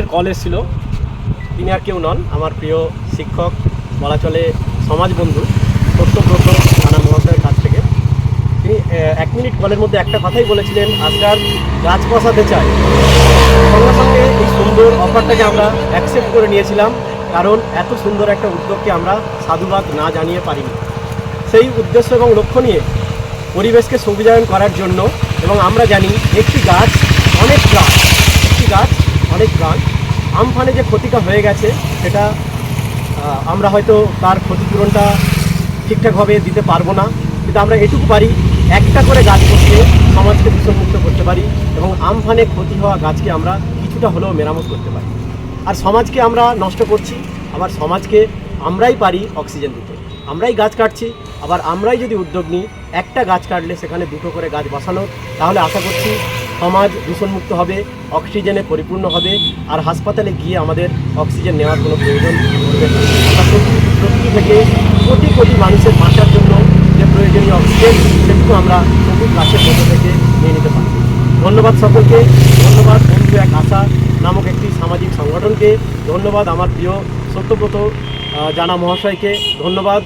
us. মিনিটের call এসেছিল। তিনি আর কেউ নন, আমার প্রিয় শিক্ষক, বলা চলে সমাজ বন্ধু সত্যব্রত নানা মহাশয়ের কাছ থেকে। তিনি এক মিনিট কলের মধ্যে একটা কথাই বলেছিলেন আজকাল গাছ বসাতে চাই। সঙ্গে সঙ্গে এই সুন্দর অফারটাকে আমরা অ্যাকসেপ্ট করে নিয়েছিলাম, কারণ এত সুন্দর একটা উদ্যোগকে আমরা সাধুবাদ না জানিয়ে পারিনি। সেই উদ্দেশ্য এবং লক্ষ্য নিয়ে পরিবেশকে সবুজায়ন করার জন্য এবং আমরা জানি একটি গাছ, অনেক গাছ, একটি গাছ অনেক প্রাণ। আমফানে যে ক্ষতিটা হয়ে গেছে, সেটা আমরা হয়তো তার ক্ষতিপূরণটা ঠিকঠাকভাবে দিতে পারব না। কিন্তু আমরা এটুকু পারি, একটা করে গাছ বসিয়ে সমাজকে দূষণমুক্ত করতে পারি এবং আমফানে ক্ষতি হওয়া গাছকে আমরা কিছুটা হলেও মেরামত করতে পারি। আর সমাজকে আমরা নষ্ট করছি, আবার সমাজকে আমরাই পারি অক্সিজেন দিতে। আমরাই গাছ কাটছি, আবার আমরাই যদি উদ্যোগ নিই, একটা গাছ কাটলে সেখানে দুটো করে গাছ বসানো, তাহলে আশা করছি সমাজ দূষণমুক্ত হবে, অক্সিজেনে পরিপূর্ণ হবে, আর হাসপাতালে গিয়ে আমাদের অক্সিজেন নেওয়ার কোনো প্রয়োজন প্রকৃতি থেকে কোটি কোটি মানুষের বাঁচার জন্য যে প্রয়োজনীয় অক্সিজেন, সেটুকু আমরা সবুজ গাছের মধ্যে থেকে নিয়ে নিতে পারি ধন্যবাদ সকলকে। ধন্যবাদ বন্ধু এক আশা নামক একটি সামাজিক সংগঠনকে। ধন্যবাদ আমার প্রিয় সত্যব্রত জানা মহাশয়কে। ধন্যবাদ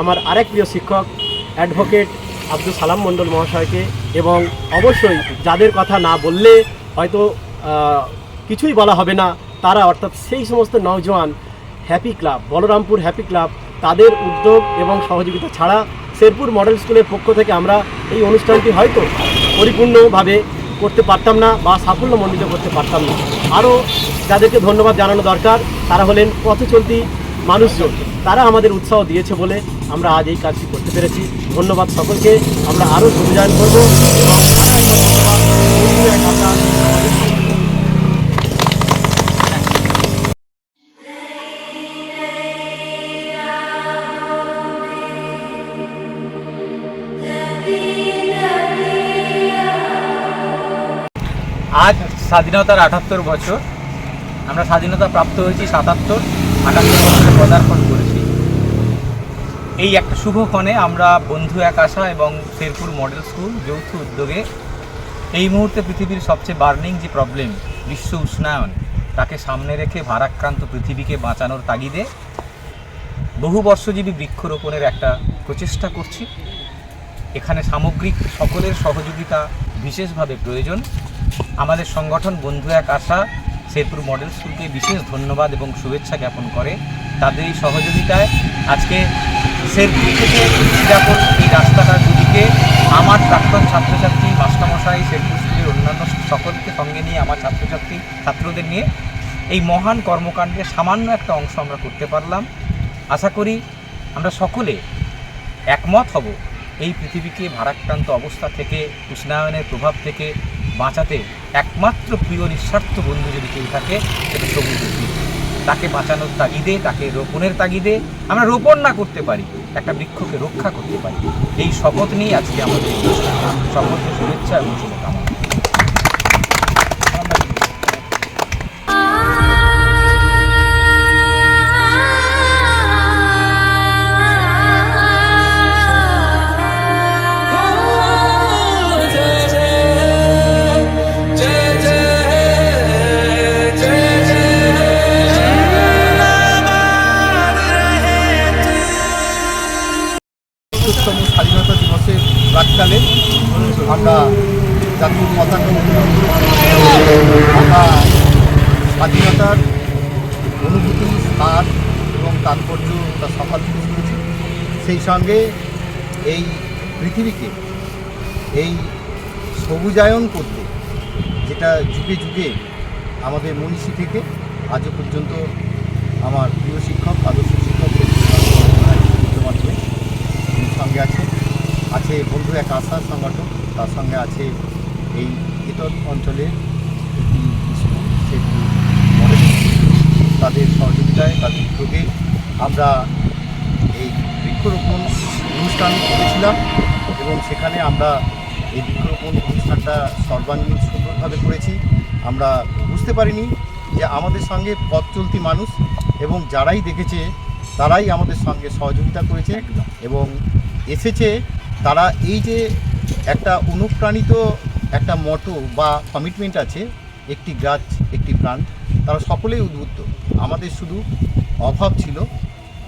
আমার আরেক প্রিয় শিক্ষক, অ্যাডভোকেট আব্দুল সালাম মণ্ডল মহাশয়কে এবং অবশ্যই যাদের কথা না বললে হয়তো কিছুই বলা হবে না। তারা অর্থাৎ সেই সমস্ত নওজোয়ান happy club, Balrampur happy club, তাদের উদ্যোগ এবং সহযোগিতা ছাড়া শেরপুর মডেল স্কুলের পক্ষ থেকে আমরা এই অনুষ্ঠানটি হয়তো পরিপূর্ণভাবে করতে পারতাম না বা সাফল্যমণ্ডিত করতে পারতাম না। আরও যাদেরকে ধন্যবাদ জানানো দরকার, তারা হলেন পথ চলতি মানুষজন, তারা আমাদের উৎসাহ দিয়েছে বলে আমরা আজ এই কাজটি করতে পেরেছি। ধন্যবাদ সকলকে। আমরা আরও সুবিধায়ন করব। আজ স্বাধীনতার আটাত্তর বছর। আমরা স্বাধীনতা প্রাপ্ত হয়েছি সাতাত্তর। পদার্পণ করেছি। এই একটা শুভক্ষণে আমরা বন্ধু এক আশা এবং শেরপুর মডেল স্কুল যৌথ উদ্যোগে এই মুহূর্তে পৃথিবীর সবচেয়ে বার্নিং যে প্রবলেম, বিশ্ব উষ্ণায়ন, তাকে সামনে রেখে ভারাক্রান্ত পৃথিবীকে বাঁচানোর তাগিদে বহু বর্ষজীবী বৃক্ষরোপণের একটা প্রচেষ্টা করছি। এখানে সামগ্রিক সকলের সহযোগিতা বিশেষভাবে প্রয়োজন। আমাদের সংগঠন বন্ধু এক আশা শেরপুর মডেল স্কুলকে বিশেষ ধন্যবাদ এবং শুভেচ্ছা জ্ঞাপন করে। তাদের এই সহযোগিতায় আজকে শেরপুর থেকে সিরাপুর এই রাস্তাটার দুদিকে আমার প্রাক্তন ছাত্রছাত্রী মাস্টারমশাই শেরপুর স্কুলের অন্যান্য সকলকে সঙ্গে নিয়ে, আমার ছাত্রছাত্রী, ছাত্রদের নিয়ে এই মহান কর্মকাণ্ডের সামান্য একটা অংশ আমরা করতে পারলাম। আশা করি আমরা সকলে একমত হব এই পৃথিবীকে ভারাক্রান্ত অবস্থা থেকে, উষ্ণায়নের প্রভাব থেকে বাঁচাতে একমাত্র প্রিয় নিঃস্বার্থ বন্ধু যদি কেউ থাকে, সেটা সবুজ উদ্ভিদ। তাকে বাঁচানোর তাগিদে, তাকে রোপণের তাগিদে আমরা রোপণ না করতে পারি, একটা বৃক্ষকে রক্ষা করতে পারি। এই শপথ নিয়ে আজকে আমাদের শপথের শুভেচ্ছা এবং শুভকামনা। স্বাধীনতার অনুভূতি, স্থান এবং তাৎপর্য তার সকাল থেকে শুনেছি সেই সঙ্গে এই পৃথিবীকে, এই সবুজায়ন করতে, যেটা যুগে যুগে আমাদের মনীষী থেকে, আজও পর্যন্ত আমার প্রিয় শিক্ষক, আদর্শ শিক্ষক সঙ্গে আছে আছে বন্ধু এক আশা সংগঠন, তার সঙ্গে আছে এই এতদ অঞ্চলের একটি স্কুল সেটি মডেল স্কুল। তাদের সহযোগিতায় তাদের উদ্যোগে আমরা এই বৃক্ষরোপণ অনুষ্ঠান করেছিলাম এবং সেখানে আমরা এই বৃক্ষরোপণ অনুষ্ঠানটা সর্বাঙ্গীন সুন্দরভাবে করেছি। আমরা বুঝতে পারিনি যে আমাদের সঙ্গে পথ চলতি মানুষ এবং যারাই দেখেছে তারাই আমাদের সঙ্গে সহযোগিতা করেছে এবং এসেছে তারা এই যে একটা অনুপ্রাণিত একটা মটো বা কমিটমেন্ট আছে একটি গাছ একটি প্রাণ তারা সকলেই উদ্বুদ্ধ। আমাদের শুধু অভাব ছিল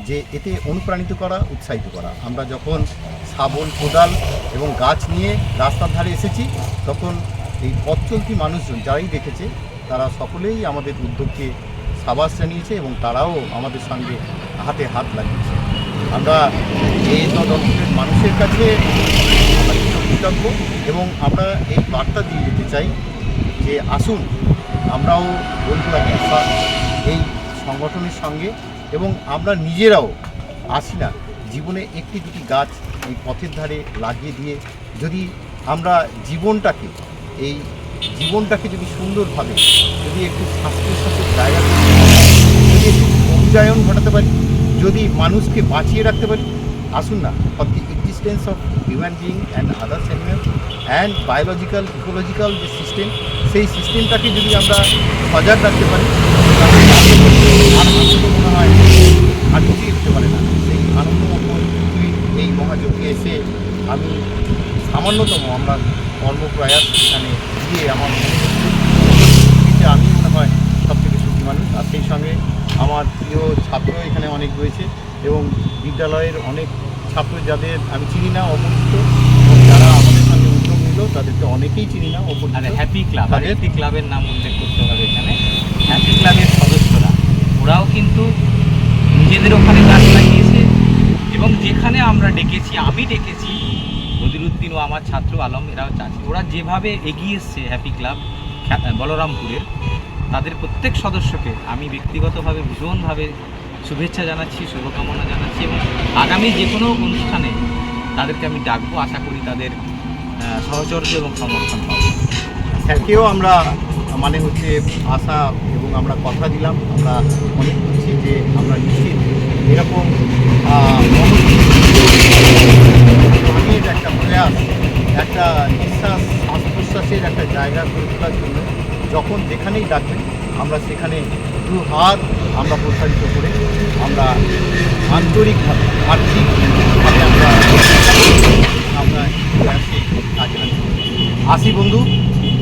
যে এতে অনুপ্রাণিত করা, উৎসাহিত করা। আমরা যখন শাবল কোদাল এবং গাছ নিয়ে রাস্তার ধারে এসেছি, তখন এই পথ চলতি মানুষজন যারাই দেখেছে, তারা সকলেই আমাদের উদ্যোগকে সাবাস জানিয়েছে এবং তারাও আমাদের সঙ্গে হাতে হাত লাগিয়েছে। আমরা এই তদন্তের মানুষের কাছে কৃতজ্ঞ এবং আমরা এই বার্তা দিয়ে যেতে চাই যে আসুন, আমরাও আশা এই সংগঠনের সঙ্গে এবং আমরা নিজেরাও আসি না। জীবনে একটি দুটি গাছ এই পথের ধারে লাগিয়ে দিয়ে যদি আমরা জীবনটাকে, এই জীবনটাকে যদি সুন্দরভাবে যদি একটু শ্বাস প্রশ্বাসের জায়গা যদি একটু ঘটাতে পারি, যদি মানুষকে বাঁচিয়ে রাখতে পারি, আসুন না existence of human being and others animal and biological ecological যে সিস্টেম সেই সিস্টেমটাকে যদি আমরা সজাগ রাখতে পারি আনন্দ মনে হয়। আর কিছুই হতে পারে না। সেই আনন্দময় এই মহাযজ্ঞে এসে আমি সামান্যতম আমরা কর্মপ্রয়াস এখানে দিয়ে আমার আমি মনে হয় সব থেকে সুখী মানুষ আর সেই সঙ্গে আমার প্রিয় ছাত্র এখানে অনেক রয়েছে এবং বিদ্যালয়ের অনেক ছাত্র যাদের আমি চিনি না অপরিচিত যারা আমাদের সঙ্গে উদ্যোগ নিল তাদেরকে অনেকেই চিনি না অপরিচিত। হ্যাপি ক্লাব আর একটি ক্লাবের নাম উল্লেখ করতে হবে এখানে। হ্যাপি ক্লাবের সদস্যরা ওরাও কিন্তু নিজেদের ওখানে গাছ লাগিয়েছে এবং যেখানে আমরা ডেকেছি আমি ডেকেছি বদিরুদ্দিন ও আমার ছাত্র আলম এরাও চাচ্ছে ওরা যেভাবে এগিয়ে এসছে হ্যাপি ক্লাব বলরামপুরের তাদের প্রত্যেক সদস্যকে আমি ব্যক্তিগতভাবে ভীষণভাবে শুভেচ্ছা জানাচ্ছি, শুভকামনা জানাচ্ছি এবং আগামী যে কোনো অনুষ্ঠানে তাদেরকে আমি ডাকবো। আশা করি তাদের সহচর্য এবং সমর্থন পাবো। স্যারকেও আমরা মানে হচ্ছে আশা এবং আমরা কথা দিলাম। আমরা মনে করছি যে আমরা নিশ্চিত এরকম একটা প্রয়াস, একটা নিঃশ্বাস শ্বাস প্রশ্বাসের একটা জায়গা করে তোলার জন্য যখন যেখানেই ডাকবেন আমরা সেখানে দু হাত আমরা প্রসারিত করে আমরা আন্তরিকভাবে আর্থিকভাবে আমরা আমরা আসি। বন্ধু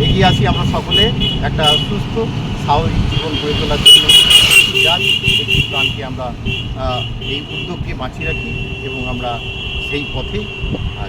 এগিয়ে আসি আমরা সকলে। একটা সুস্থ স্বাভাবিক জীবন গড়ে তোলার জন্য একটি প্রাণকে আমরা এই উদ্যোগকে বাঁচিয়ে রাখি এবং আমরা সেই পথেই আহ,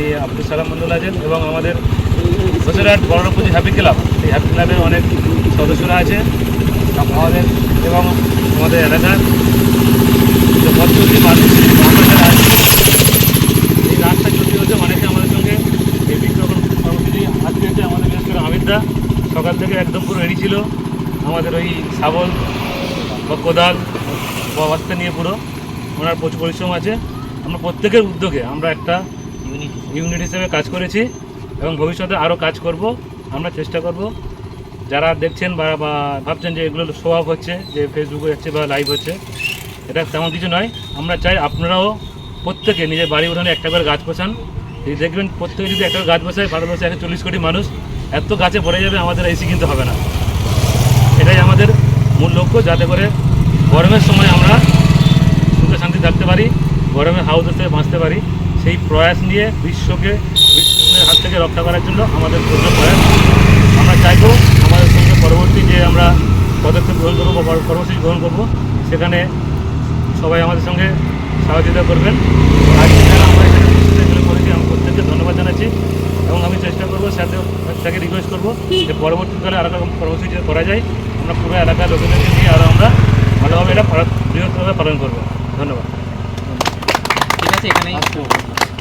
তিনি আব্দুল সালাম মন্ডল আছেন এবং আমাদের বছরহাট বড়পুজি হ্যাপি ক্লাব, এই হ্যাপি ক্লাবের অনেক সদস্যরা আছে আমাদের এবং আমাদের এলাকার যে মানুষ এই রাস্তা চলতে হচ্ছে অনেকে আমাদের সঙ্গে আমাদের সকাল থেকে একদম পুরো রেডি ছিল। আমাদের ওই শাবল বা কোদাল বা নিয়ে পুরো ওনার প্রচুর পরিশ্রম আছে। আমরা প্রত্যেকের উদ্যোগে আমরা একটা ইউনিট হিসেবে। কাজ করেছি এবং ভবিষ্যতে আরও কাজ করব, আমরা চেষ্টা করব। যারা দেখছেন বা ভাবছেন যে এগুলো শো অফ হচ্ছে, যে ফেসবুকে হচ্ছে বা লাইভ হচ্ছে, এটা তেমন কিছু নয়। আমরা চাই আপনারাও প্রত্যেকে নিজের বাড়ি উঠানে একটা করে গাছ বসান। দেখবেন প্রত্যেকে যদি একটা গাছ বসায় ভারতবর্ষে একশো চল্লিশ কোটি মানুষ, এত গাছে ভরে যাবে, আমাদের এসি কিনতে হবে না। এটাই আমাদের মূল লক্ষ্য, যাতে করে গরমের সময় আমরা সুখে শান্তি থাকতে পারি, গরমে হাউস বাঁচতে পারি। সেই প্রয়াস নিয়ে বিশ্বকে বিশ্বের হাত থেকে রক্ষা করার জন্য আমাদের পূর্ণ প্রয়াস। আমরা চাইব আমাদের সঙ্গে পরবর্তী যে আমরা পদক্ষেপ গ্রহণ করব বা কর্মসূচি গ্রহণ করব, সেখানে সবাই আমাদের সঙ্গে সহযোগিতা করবেন। আমরা করেছি আমি প্রত্যেককে ধন্যবাদ জানাচ্ছি এবং আমি চেষ্টা করব রিকোয়েস্ট করব যে পরবর্তীকালে রকম করা যায়, আমরা পুরো এলাকার লোকেদেরকে আরও আমরা ভালোভাবে এটা পালন- করব। ধন্যবাদ। ঠিক আছে, এখানেই